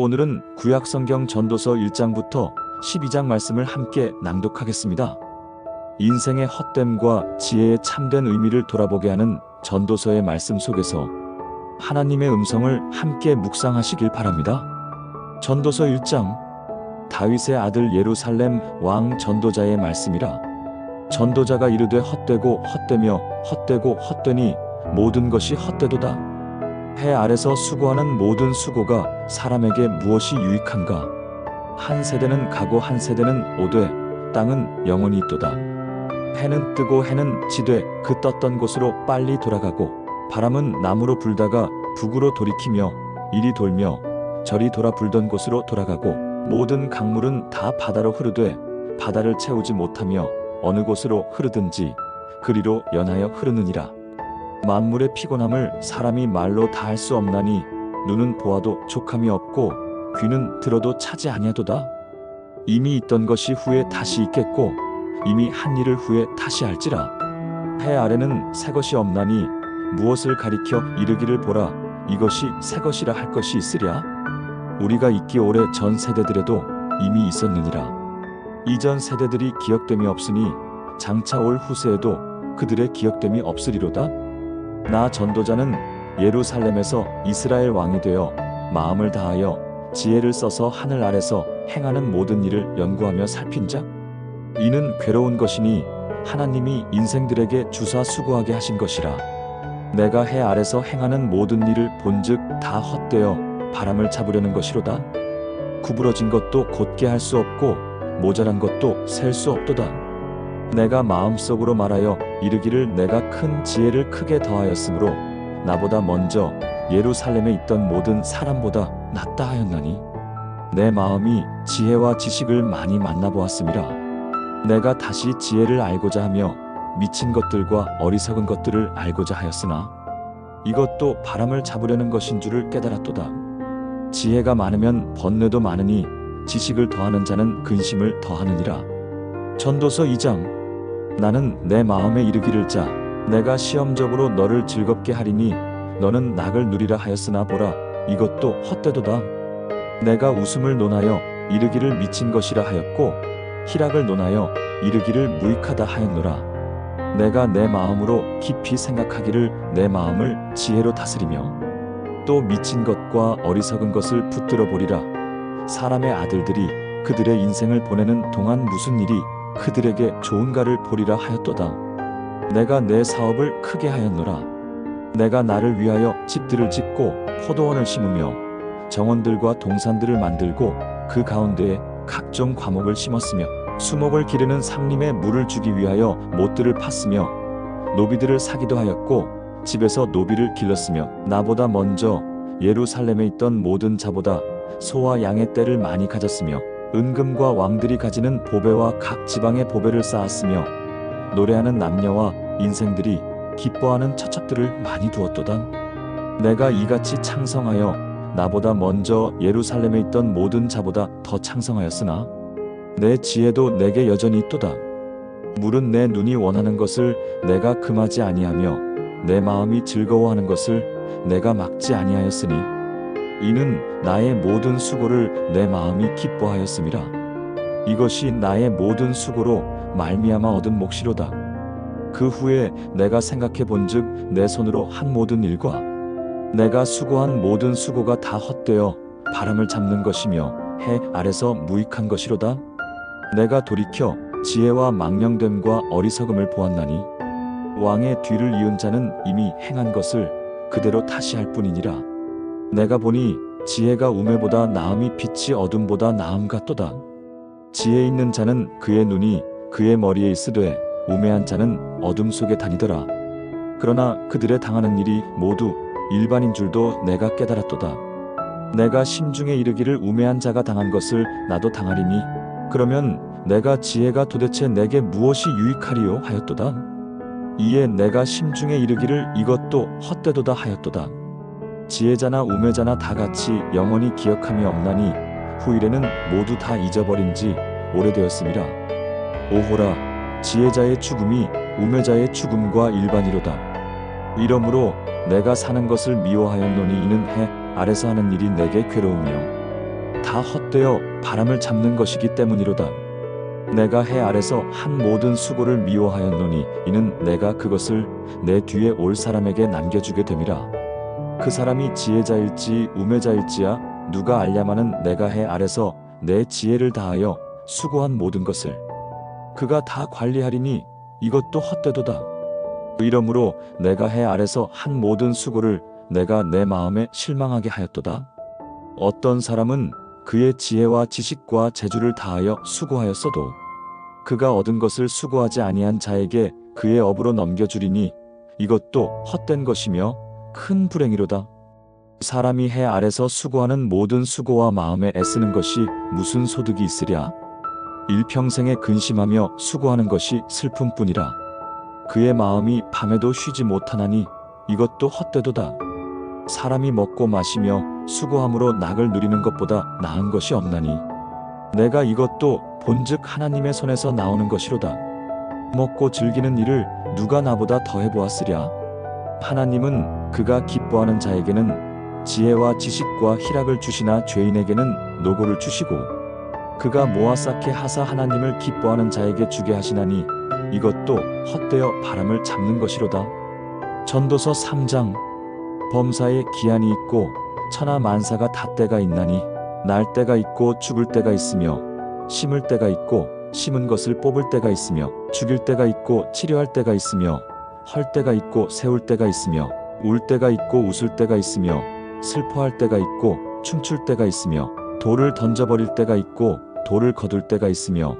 오늘은 구약성경 전도서 1장부터 12장 말씀을 함께 낭독하겠습니다. 인생의 헛됨과 지혜의 참된 의미를 돌아보게 하는 전도서의 말씀 속에서 하나님의 음성을 함께 묵상하시길 바랍니다. 전도서 1장 다윗의 아들 예루살렘 왕 전도자의 말씀이라 전도자가 이르되 헛되고 헛되며 헛되고 헛되니 모든 것이 헛되도다. 해 아래서 수고하는 모든 수고가 사람에게 무엇이 유익한가? 한 세대는 가고 한 세대는 오되 땅은 영원히 있도다. 해는 뜨고 해는 지되 그 떴던 곳으로 빨리 돌아가고 바람은 남으로 불다가 북으로 돌이키며 이리 돌며 저리 돌아 불던 곳으로 돌아가고 모든 강물은 다 바다로 흐르되 바다를 채우지 못하며 어느 곳으로 흐르든지 그리로 연하여 흐르느니라. 만물의 피곤함을 사람이 말로 다 할 수 없나니 눈은 보아도 족함이 없고 귀는 들어도 차지 아니하도다. 이미 있던 것이 후에 다시 있겠고 이미 한 일을 후에 다시 할지라. 해 아래는 새 것이 없나니 무엇을 가리켜 이르기를 보라 이것이 새 것이라 할 것이 있으랴. 우리가 있기 오래 전 세대들에도 이미 있었느니라. 이전 세대들이 기억됨이 없으니 장차 올 후세에도 그들의 기억됨이 없으리로다. 나 전도자는 예루살렘에서 이스라엘 왕이 되어 마음을 다하여 지혜를 써서 하늘 아래서 행하는 모든 일을 연구하며 살핀 자. 이는 괴로운 것이니 하나님이 인생들에게 주사 수고하게 하신 것이라. 내가 해 아래서 행하는 모든 일을 본즉 다 헛되어 바람을 잡으려는 것이로다. 구부러진 것도 곧게 할 수 없고 모자란 것도 셀 수 없도다 내가 마음속으로 말하여 이르기를 내가 큰 지혜를 크게 더하였으므로 나보다 먼저 예루살렘에 있던 모든 사람보다 낫다 하였나니? 내 마음이 지혜와 지식을 많이 만나보았음이라. 내가 다시 지혜를 알고자 하며 미친 것들과 어리석은 것들을 알고자 하였으나 이것도 바람을 잡으려는 것인 줄을 깨달았도다. 지혜가 많으면 번뇌도 많으니 지식을 더하는 자는 근심을 더하느니라. 전도서 2장 나는 내 마음에 이르기를 자 내가 시험적으로 너를 즐겁게 하리니 너는 낙을 누리라 하였으나 보라. 이것도 헛되도다. 내가 웃음을 논하여 이르기를 미친 것이라 하였고 희락을 논하여 이르기를 무익하다 하였노라. 내가 내 마음으로 깊이 생각하기를 내 마음을 지혜로 다스리며 또 미친 것과 어리석은 것을 붙들어 보리라. 사람의 아들들이 그들의 인생을 보내는 동안 무슨 일이 그들에게 좋은가를 보리라 하였도다. 내가 내 사업을 크게 하였노라. 내가 나를 위하여 집들을 짓고 포도원을 심으며 정원들과 동산들을 만들고 그 가운데에 각종 과목을 심었으며 수목을 기르는 상림에 물을 주기 위하여 못들을 팠으며 노비들을 사기도 하였고 집에서 노비를 길렀으며 나보다 먼저 예루살렘에 있던 모든 자보다 소와 양의 떼를 많이 가졌으며 은금과 왕들이 가지는 보배와 각 지방의 보배를 쌓았으며 노래하는 남녀와 인생들이 기뻐하는 처첩들을 많이 두었도다. 내가 이같이 창성하여 나보다 먼저 예루살렘에 있던 모든 자보다 더 창성하였으나 내 지혜도 내게 여전히 있도다. 물은 내 눈이 원하는 것을 내가 금하지 아니하며 내 마음이 즐거워하는 것을 내가 막지 아니하였으니 이는 나의 모든 수고를 내 마음이 기뻐하였음이라. 이것이 나의 모든 수고로 말미암아 얻은 몫이로다. 그 후에 내가 생각해 본즉 내 손으로 한 모든 일과 내가 수고한 모든 수고가 다 헛되어 바람을 잡는 것이며 해 아래서 무익한 것이로다. 내가 돌이켜 지혜와 망령됨과 어리석음을 보았나니 왕의 뒤를 이은 자는 이미 행한 것을 그대로 다시 할 뿐이니라. 내가 보니 지혜가 우매보다 나음이 빛이 어둠보다 나음 같도다. 지혜 있는 자는 그의 눈이 그의 머리에 있으되 우매한 자는 어둠 속에 다니더라. 그러나 그들의 당하는 일이 모두 일반인 줄도 내가 깨달았도다. 내가 심중에 이르기를 우매한 자가 당한 것을 나도 당하리니 그러면 내가 지혜가 도대체 내게 무엇이 유익하리요 하였도다. 이에 내가 심중에 이르기를 이것도 헛되도다 하였도다. 지혜자나 우매자나 다 같이 영원히 기억함이 없나니 후일에는 모두 다 잊어버린 지 오래되었음이라. 오호라 지혜자의 죽음이 우매자의 죽음과 일반이로다. 이러므로 내가 사는 것을 미워하였노니 이는 해 아래서 하는 일이 내게 괴로우며 다 헛되어 바람을 잡는 것이기 때문이로다. 내가 해 아래서 한 모든 수고를 미워하였노니 이는 내가 그것을 내 뒤에 올 사람에게 남겨주게 됨이라. 그 사람이 지혜자일지 우매자일지야 누가 알냐마는 내가 해 아래서 내 지혜를 다하여 수고한 모든 것을 그가 다 관리하리니 이것도 헛되도다. 이러므로 내가 해 아래서 한 모든 수고를 내가 내 마음에 실망하게 하였도다. 어떤 사람은 그의 지혜와 지식과 재주를 다하여 수고하였어도 그가 얻은 것을 수고하지 아니한 자에게 그의 업으로 넘겨주리니 이것도 헛된 것이며 큰 불행이로다. 사람이 해 아래서 수고하는 모든 수고와 마음에 애쓰는 것이 무슨 소득이 있으랴? 일평생에 근심하며 수고하는 것이 슬픔뿐이라. 그의 마음이 밤에도 쉬지 못하나니 이것도 헛되도다. 사람이 먹고 마시며 수고함으로 낙을 누리는 것보다 나은 것이 없나니 내가 이것도 본즉 하나님의 손에서 나오는 것이로다. 먹고 즐기는 일을 누가 나보다 더 해 보았으랴. 하나님은 그가 기뻐하는 자에게는 지혜와 지식과 희락을 주시나 죄인에게는 노고를 주시고 그가 모아 쌓게 하사 하나님을 기뻐하는 자에게 주게 하시나니 이것도 헛되어 바람을 잡는 것이로다. 전도서 3장 범사에 기한이 있고 천하 만사가 다 때가 있나니 날 때가 있고 죽을 때가 있으며 심을 때가 있고 심은 것을 뽑을 때가 있으며 죽일 때가 있고 치료할 때가 있으며 헐 때가 있고 세울 때가 있으며 울 때가 있고 웃을 때가 있으며 슬퍼할 때가 있고 춤출 때가 있으며 돌을 던져버릴 때가 있고 돌을 거둘 때가 있으며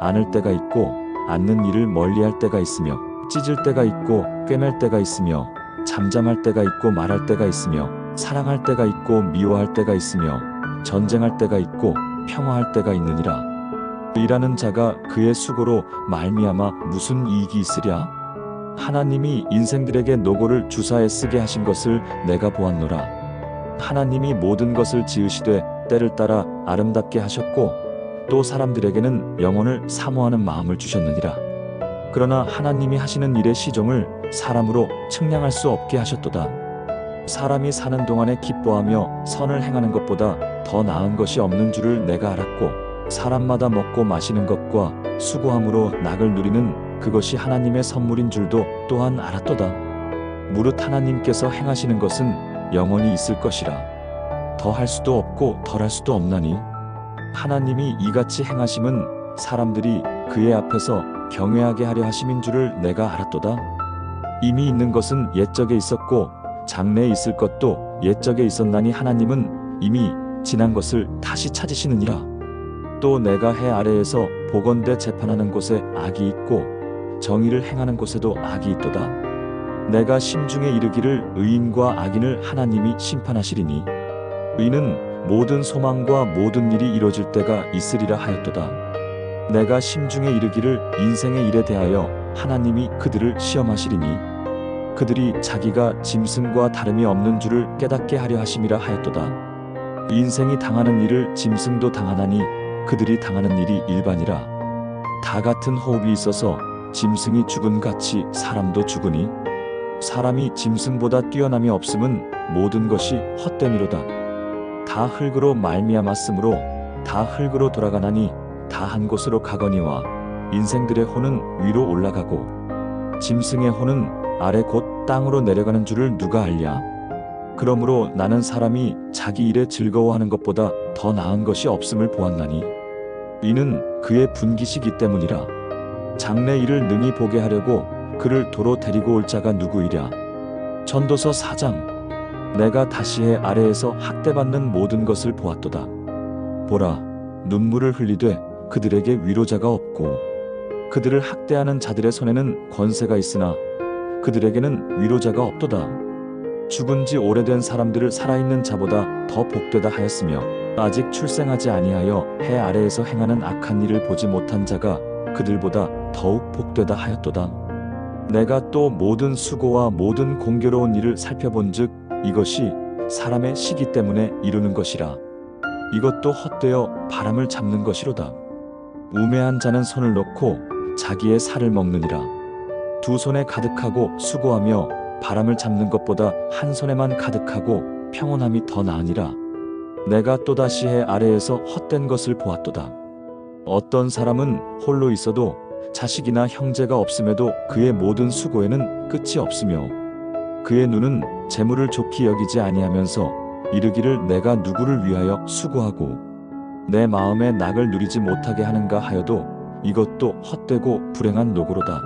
안을 때가 있고 앉는 일을 멀리할 때가 있으며 찢을 때가 있고 꿰맬 때가 있으며 잠잠할 때가 있고 말할 때가 있으며 사랑할 때가 있고 미워할 때가 있으며 전쟁할 때가 있고 평화할 때가 있느니라. 일하는 자가 그의 수고로 말미암아 무슨 이익이 있으랴 하나님이 인생들에게 노고를 주사에 쓰게 하신 것을 내가 보았노라 하나님이 모든 것을 지으시되 때를 따라 아름답게 하셨고 또 사람들에게는 영혼을 사모하는 마음을 주셨느니라 그러나 하나님이 하시는 일의 시종을 사람으로 측량할 수 없게 하셨도다. 사람이 사는 동안에 기뻐하며 선을 행하는 것보다 더 나은 것이 없는 줄을 내가 알았고 사람마다 먹고 마시는 것과 수고함으로 낙을 누리는 그것이 하나님의 선물인 줄도 또한 알았도다. 무릇 하나님께서 행하시는 것은 영원히 있을 것이라. 더할 수도 없고 덜할 수도 없나니 하나님이 이같이 행하심은 사람들이 그의 앞에서 경외하게 하려 하심인 줄을 내가 알았도다. 이미 있는 것은 옛적에 있었고 장래에 있을 것도 옛적에 있었나니 하나님은 이미 지난 것을 다시 찾으시느니라. 또 내가 해 아래에서 보건대 재판하는 곳에 악이 있고 정의를 행하는 곳에도 악이 있도다. 내가 심중에 이르기를 의인과 악인을 하나님이 심판하시리니 의는 모든 소망과 모든 일이 이루어질 때가 있으리라 하였도다. 내가 심중에 이르기를 인생의 일에 대하여 하나님이 그들을 시험하시리니 그들이 자기가 짐승과 다름이 없는 줄을 깨닫게 하려 하심이라 하였도다. 인생이 당하는 일을 짐승도 당하나니 그들이 당하는 일이 일반이라. 다 같은 호흡이 있어서 짐승이 죽은 같이 사람도 죽으니 사람이 짐승보다 뛰어남이 없음은 모든 것이 헛됨이로다. 다 흙으로 말미암았으므로 다 흙으로 돌아가나니 다 한 곳으로 가거니와 인생들의 혼은 위로 올라가고 짐승의 혼은 아래 곧 땅으로 내려가는 줄을 누가 알랴? 그러므로 나는 사람이 자기 일에 즐거워하는 것보다 더 나은 것이 없음을 보았나니 이는 그의 분기시기 때문이라 장래 일을 능히 보게 하려고 그를 도로 데리고 올 자가 누구이랴? 전도서 4장. 내가 다시 해 아래에서 학대받는 모든 것을 보았도다. 보라 눈물을 흘리되 그들에게 위로자가 없고 그들을 학대하는 자들의 손에는 권세가 있으나 그들에게는 위로자가 없도다. 죽은 지 오래된 사람들을 살아있는 자보다 더 복되다 하였으며 아직 출생하지 아니하여 해 아래에서 행하는 악한 일을 보지 못한 자가 그들보다 더욱 복되다 하였도다. 내가 또 모든 수고와 모든 공교로운 일을 살펴본즉 이것이 사람의 시기 때문에 이루는 것이라. 이것도 헛되어 바람을 잡는 것이로다. 우매한 자는 손을 놓고 자기의 살을 먹느니라. 두 손에 가득하고 수고하며 바람을 잡는 것보다 한 손에만 가득하고 평온함이 더 나으니라. 내가 또다시 해 아래에서 헛된 것을 보았도다. 어떤 사람은 홀로 있어도 자식이나 형제가 없음에도 그의 모든 수고에는 끝이 없으며 그의 눈은 재물을 좋게 여기지 아니하면서 이르기를 내가 누구를 위하여 수고하고 내 마음의 낙을 누리지 못하게 하는가 하여도 이것도 헛되고 불행한 노고로다.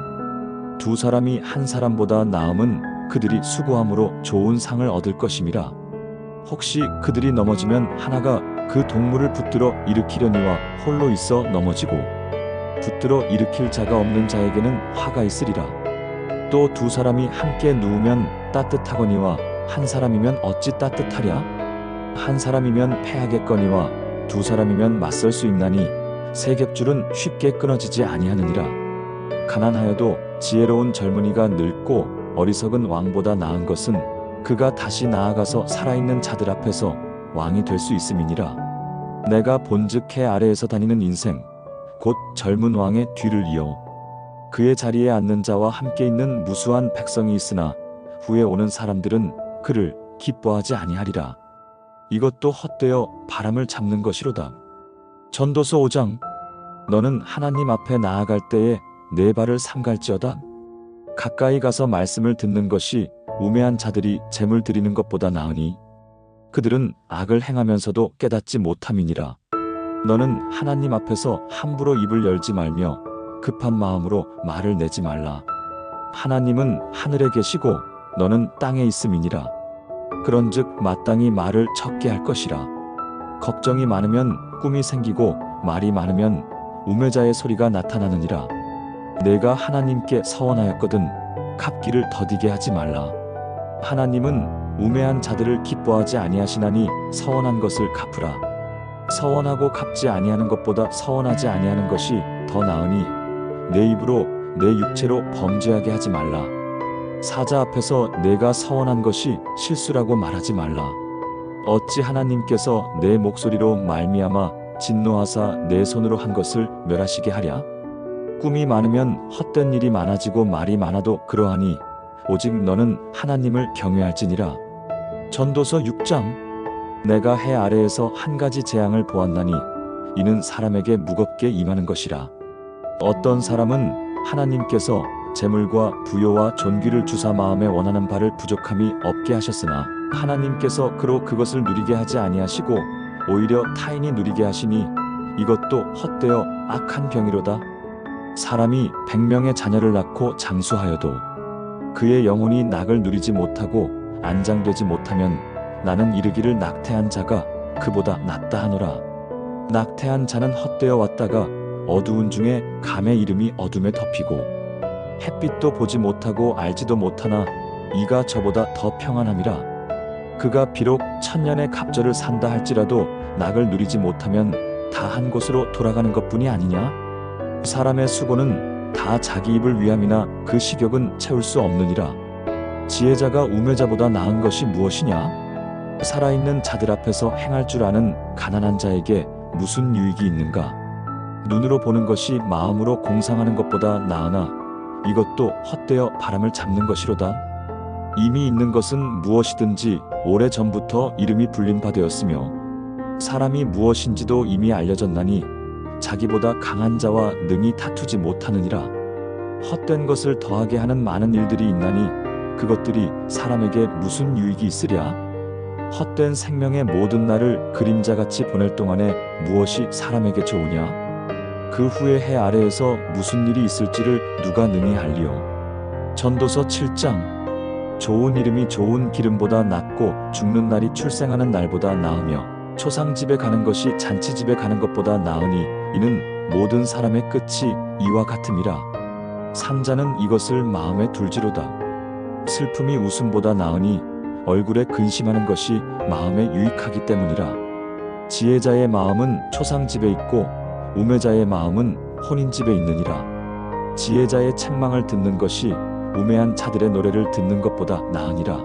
두 사람이 한 사람보다 나음은 그들이 수고함으로 좋은 상을 얻을 것임이라. 혹시 그들이 넘어지면 하나가 그 동물을 붙들어 일으키려니와 홀로 있어 넘어지고 붙들어 일으킬 자가 없는 자에게는 화가 있으리라. 또 두 사람이 함께 누우면 따뜻하거니와 한 사람이면 어찌 따뜻하랴? 한 사람이면 패하겠거니와 두 사람이면 맞설 수 있나니 세 겹줄은 쉽게 끊어지지 아니하느니라. 가난하여도 지혜로운 젊은이가 늙고 어리석은 왕보다 나은 것은 그가 다시 나아가서 살아있는 자들 앞에서 왕이 될 수 있음이니라. 내가 본즉 해 아래에서 다니는 인생 곧 젊은 왕의 뒤를 이어 그의 자리에 앉는 자와 함께 있는 무수한 백성이 있으나 후에 오는 사람들은 그를 기뻐하지 아니하리라. 이것도 헛되어 바람을 잡는 것이로다. 전도서 5장 너는 하나님 앞에 나아갈 때에 네 발을 삼갈지어다. 가까이 가서 말씀을 듣는 것이 우매한 자들이 재물 드리는 것보다 나으니 그들은 악을 행하면서도 깨닫지 못함이니라. 너는 하나님 앞에서 함부로 입을 열지 말며 급한 마음으로 말을 내지 말라. 하나님은 하늘에 계시고 너는 땅에 있음이니라. 그런즉 마땅히 말을 적게 할 것이라. 걱정이 많으면 꿈이 생기고 말이 많으면 우매자의 소리가 나타나느니라. 내가 하나님께 서원하였거든 갚기를 더디게 하지 말라. 하나님은 우매한 자들을 기뻐하지 아니하시나니 서원한 것을 갚으라. 서원하고 갚지 아니하는 것보다 서원하지 아니하는 것이 더 나으니 내 입으로 내 육체로 범죄하게 하지 말라. 사자 앞에서 내가 서원한 것이 실수라고 말하지 말라. 어찌 하나님께서 내 목소리로 말미암아 진노하사 내 손으로 한 것을 멸하시게 하랴? 꿈이 많으면 헛된 일이 많아지고 말이 많아도 그러하니 오직 너는 하나님을 경외할지니라. 전도서 6장 내가 해 아래에서 한 가지 재앙을 보았나니 이는 사람에게 무겁게 임하는 것이라. 어떤 사람은 하나님께서 재물과 부요와 존귀를 주사 마음에 원하는 바를 부족함이 없게 하셨으나 하나님께서 그로 그것을 누리게 하지 아니하시고 오히려 타인이 누리게 하시니 이것도 헛되어 악한 병이로다. 사람이 백명의 자녀를 낳고 장수하여도 그의 영혼이 낙을 누리지 못하고 안장되지 못하면 나는 이르기를 낙태한 자가 그보다 낫다 하노라. 낙태한 자는 헛되어 왔다가 어두운 중에 감의 이름이 어둠에 덮이고 햇빛도 보지 못하고 알지도 못하나 이가 저보다 더 평안함이라. 그가 비록 천년의 갑절을 산다 할지라도 낙을 누리지 못하면 다 한 곳으로 돌아가는 것뿐이 아니냐? 사람의 수고는 다 자기 입을 위함이나 그 식욕은 채울 수 없느니라. 지혜자가 우매자보다 나은 것이 무엇이냐? 살아있는 자들 앞에서 행할 줄 아는 가난한 자에게 무슨 유익이 있는가? 눈으로 보는 것이 마음으로 공상하는 것보다 나으나 이것도 헛되어 바람을 잡는 것이로다. 이미 있는 것은 무엇이든지 오래 전부터 이름이 불린 바 되었으며 사람이 무엇인지도 이미 알려졌나니 자기보다 강한 자와 능히 다투지 못하느니라. 헛된 것을 더하게 하는 많은 일들이 있나니 그것들이 사람에게 무슨 유익이 있으랴? 헛된 생명의 모든 날을 그림자같이 보낼 동안에 무엇이 사람에게 좋으냐? 그 후에 해 아래에서 무슨 일이 있을지를 누가 능히 알리오. 전도서 7장 좋은 이름이 좋은 기름보다 낫고 죽는 날이 출생하는 날보다 나으며 초상집에 가는 것이 잔치집에 가는 것보다 나으니 이는 모든 사람의 끝이 이와 같음이라. 산자는 이것을 마음에 둘지로다. 슬픔이 웃음보다 나으니 얼굴에 근심하는 것이 마음에 유익하기 때문이라. 지혜자의 마음은 초상집에 있고 우매자의 마음은 혼인집에 있느니라. 지혜자의 책망을 듣는 것이 우매한 자들의 노래를 듣는 것보다 나으니라.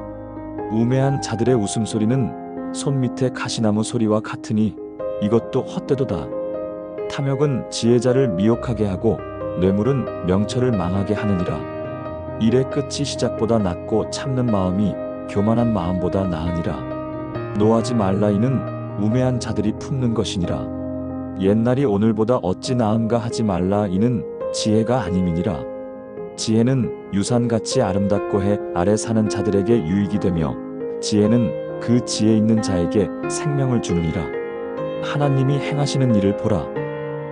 우매한 자들의 웃음소리는 손 밑에 가시나무 소리와 같으니 이것도 헛되도다. 탐욕은 지혜자를 미혹하게 하고 뇌물은 명철을 망하게 하느니라. 일의 끝이 시작보다 낫고 참는 마음이 교만한 마음보다 나으니라. 노하지 말라 이는 우매한 자들이 품는 것이니라. 옛날이 오늘보다 어찌 나은가 하지 말라 이는 지혜가 아님이니라. 지혜는 유산같이 아름답고 해 아래 사는 자들에게 유익이 되며 지혜는 그 지혜 있는 자에게 생명을 주느니라. 하나님이 행하시는 일을 보라.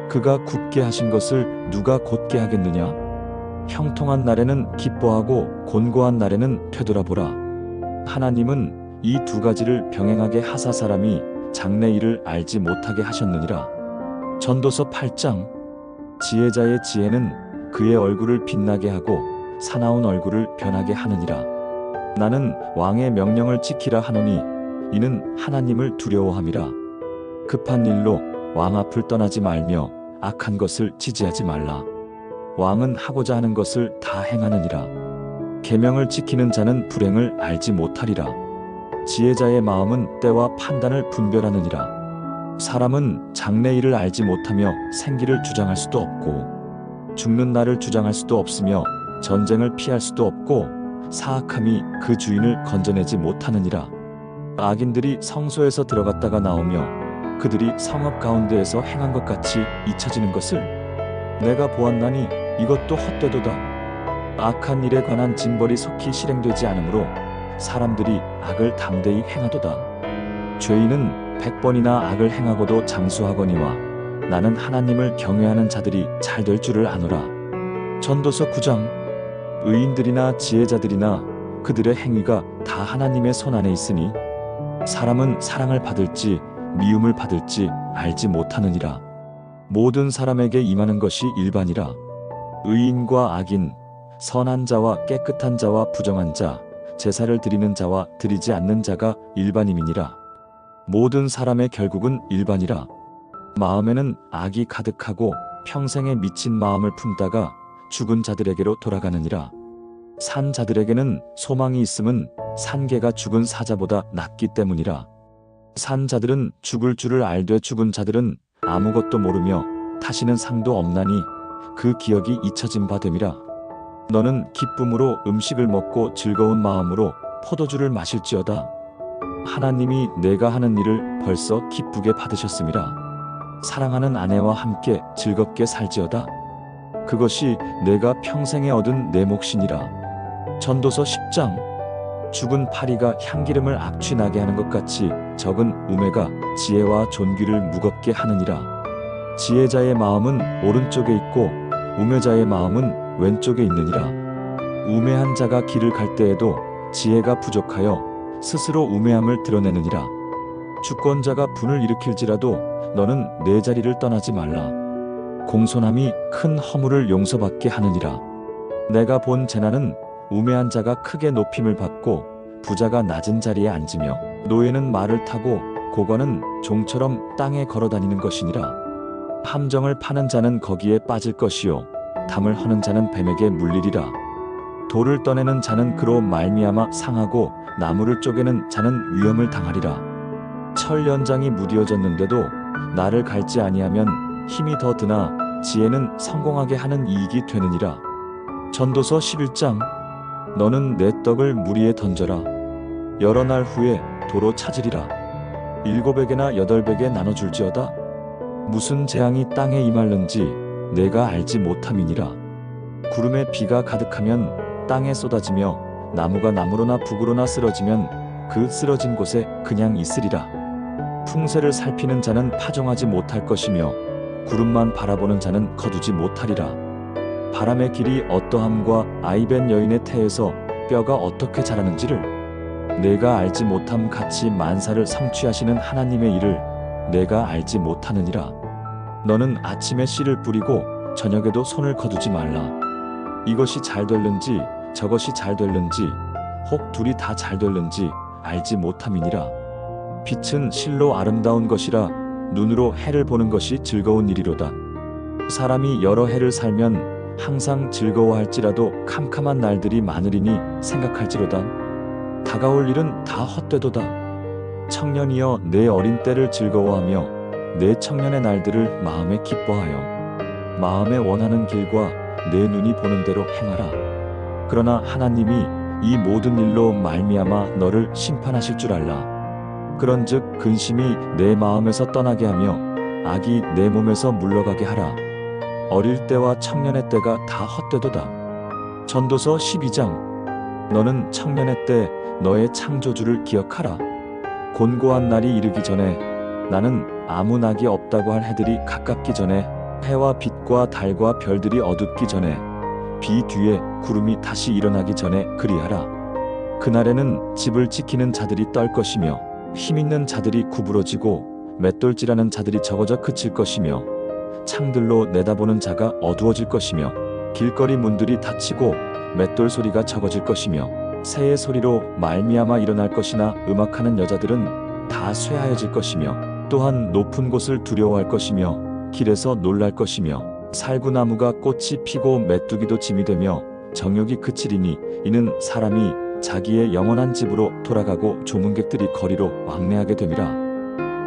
그가 굳게 하신 것을 누가 곧게 하겠느냐? 형통한 날에는 기뻐하고 곤고한 날에는 되돌아보라. 하나님은 이 두 가지를 병행하게 하사 사람이 장래 일을 알지 못하게 하셨느니라. 전도서 8장 지혜자의 지혜는 그의 얼굴을 빛나게 하고 사나운 얼굴을 변하게 하느니라. 나는 왕의 명령을 지키라 하노니 이는 하나님을 두려워함이라. 급한 일로 왕 앞을 떠나지 말며 악한 것을 지지하지 말라. 왕은 하고자 하는 것을 다 행하느니라. 계명을 지키는 자는 불행을 알지 못하리라. 지혜자의 마음은 때와 판단을 분별하느니라. 사람은 장래 일을 알지 못하며 생기를 주장할 수도 없고 죽는 날을 주장할 수도 없으며 전쟁을 피할 수도 없고 사악함이 그 주인을 건져내지 못하느니라. 악인들이 성소에서 들어갔다가 나오며 그들이 성읍 가운데에서 행한 것 같이 잊혀지는 것을 내가 보았나니 이것도 헛되도다. 악한 일에 관한 징벌이 속히 실행되지 않으므로 사람들이 악을 담대히 행하도다. 죄인은 백번이나 악을 행하고도 장수하거니와 나는 하나님을 경외하는 자들이 잘 될 줄을 아노라. 전도서 9장 의인들이나 지혜자들이나 그들의 행위가 다 하나님의 손 안에 있으니 사람은 사랑을 받을지 미움을 받을지 알지 못하느니라. 모든 사람에게 임하는 것이 일반이라. 의인과 악인, 선한 자와 깨끗한 자와 부정한 자, 제사를 드리는 자와 드리지 않는 자가 일반임이니라. 모든 사람의 결국은 일반이라. 마음에는 악이 가득하고 평생에 미친 마음을 품다가 죽은 자들에게로 돌아가느니라. 산 자들에게는 소망이 있음은 산개가 죽은 사자보다 낫기 때문이라. 산 자들은 죽을 줄을 알되 죽은 자들은 아무것도 모르며 다시는 상도 없나니 그 기억이 잊혀진 바 됨이라. 너는 기쁨으로 음식을 먹고 즐거운 마음으로 포도주를 마실지어다. 하나님이 내가 하는 일을 벌써 기쁘게 받으셨음이라. 사랑하는 아내와 함께 즐겁게 살지어다. 그것이 내가 평생에 얻은 내 몫이니라. 전도서 10장 죽은 파리가 향기름을 악취나게 하는 것 같이 적은 우매가 지혜와 존귀를 무겁게 하느니라. 지혜자의 마음은 오른쪽에 있고 우매자의 마음은 왼쪽에 있느니라. 우매한 자가 길을 갈 때에도 지혜가 부족하여 스스로 우매함을 드러내느니라. 주권자가 분을 일으킬지라도 너는 내 자리를 떠나지 말라. 공손함이 큰 허물을 용서받게 하느니라. 내가 본 재난은 우매한 자가 크게 높임을 받고 부자가 낮은 자리에 앉으며 노예는 말을 타고 고관은 종처럼 땅에 걸어 다니는 것이니라. 함정을 파는 자는 거기에 빠질 것이요 담을 허는 자는 뱀에게 물리리라. 돌을 떠내는 자는 그로 말미암아 상하고 나무를 쪼개는 자는 위험을 당하리라. 철 연장이 무뎌졌는데도 나를 갈지 아니하면 힘이 더 드나 지혜는 성공하게 하는 이익이 되느니라. 전도서 11장 너는 내 떡을 물 위에 던져라. 여러 날 후에 도로 찾으리라. 일곱에게나 여덟에게 나눠줄지어다. 무슨 재앙이 땅에 임할는지 내가 알지 못함이니라. 구름에 비가 가득하면 땅에 쏟아지며 나무가 나무로나 북으로나 쓰러지면 그 쓰러진 곳에 그냥 있으리라. 풍세를 살피는 자는 파종하지 못할 것이며 구름만 바라보는 자는 거두지 못하리라. 바람의 길이 어떠함과 아이벤 여인의 태에서 뼈가 어떻게 자라는지를 내가 알지 못함 같이 만사를 성취하시는 하나님의 일을 내가 알지 못하느니라. 너는 아침에 씨를 뿌리고 저녁에도 손을 거두지 말라. 이것이 잘 될는지 저것이 잘 될는지 혹 둘이 다 잘 될는지 알지 못함이니라. 빛은 실로 아름다운 것이라 눈으로 해를 보는 것이 즐거운 일이로다. 사람이 여러 해를 살면 항상 즐거워할지라도 캄캄한 날들이 많으리니 생각할지로다. 다가올 일은 다 헛되도다. 청년이여 내 어린 때를 즐거워하며 내 청년의 날들을 마음에 기뻐하여 마음에 원하는 길과 내 눈이 보는 대로 행하라. 그러나 하나님이 이 모든 일로 말미암아 너를 심판하실 줄 알라. 그런즉 근심이 내 마음에서 떠나게 하며 악이 내 몸에서 물러가게 하라. 어릴 때와 청년의 때가 다 헛되도다. 전도서 12장 너는 청년의 때 너의 창조주를 기억하라. 곤고한 날이 이르기 전에 나는 아무 낙이 없다고 할 해들이 가깝기 전에 해와 빛과 달과 별들이 어둡기 전에 비 뒤에 구름이 다시 일어나기 전에 그리하라. 그날에는 집을 지키는 자들이 떨 것이며 힘 있는 자들이 구부러지고 맷돌질하는 자들이 적어져 그칠 것이며 창들로 내다보는 자가 어두워질 것이며 길거리 문들이 닫히고 맷돌 소리가 적어질 것이며 새의 소리로 말미암아 일어날 것이나 음악하는 여자들은 다 쇠하여질 것이며 또한 높은 곳을 두려워할 것이며 길에서 놀랄 것이며 살구나무가 꽃이 피고 메뚜기도 짐이 되며 정욕이 그치리니 이는 사람이 자기의 영원한 집으로 돌아가고 조문객들이 거리로 왕래하게 됨이라.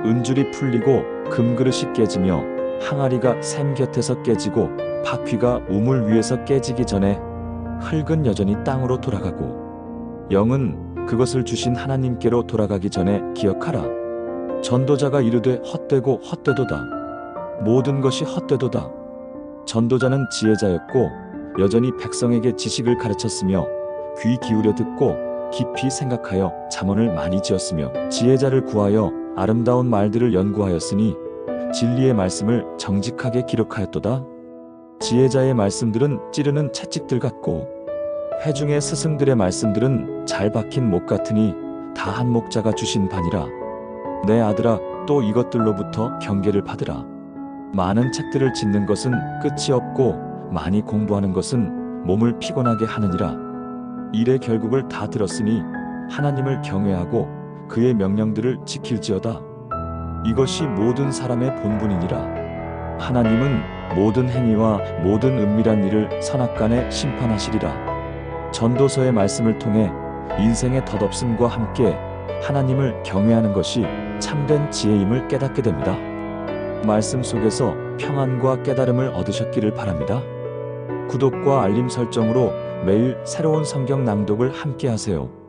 은줄이 풀리고 금그릇이 깨지며 항아리가 샘 곁에서 깨지고 바퀴가 우물 위에서 깨지기 전에 흙은 여전히 땅으로 돌아가고 영은 그것을 주신 하나님께로 돌아가기 전에 기억하라 전도자가 이르되 헛되고 헛되도다 모든 것이 헛되도다 전도자는 지혜자였고 여전히 백성에게 지식을 가르쳤으며 귀 기울여 듣고 깊이 생각하여 잠언을 많이 지었으며 지혜자를 구하여 아름다운 말들을 연구하였으니 진리의 말씀을 정직하게 기록하였도다. 지혜자의 말씀들은 찌르는 채찍들 같고 회중의 스승들의 말씀들은 잘 박힌 목 같으니 다 한 목자가 주신 바니라. 내 아들아 또 이것들로부터 경계를 받으라. 많은 책들을 짓는 것은 끝이 없고 많이 공부하는 것은 몸을 피곤하게 하느니라. 일의 결국을 다 들었으니 하나님을 경외하고 그의 명령들을 지킬지어다. 이것이 모든 사람의 본분이니라. 하나님은 모든 행위와 모든 은밀한 일을 선악간에 심판하시리라. 전도서의 말씀을 통해 인생의 덧없음과 함께 하나님을 경외하는 것이 참된 지혜임을 깨닫게 됩니다. 말씀 속에서 평안과 깨달음을 얻으셨기를 바랍니다. 구독과 알림 설정으로 매일 새로운 성경 낭독을 함께 하세요.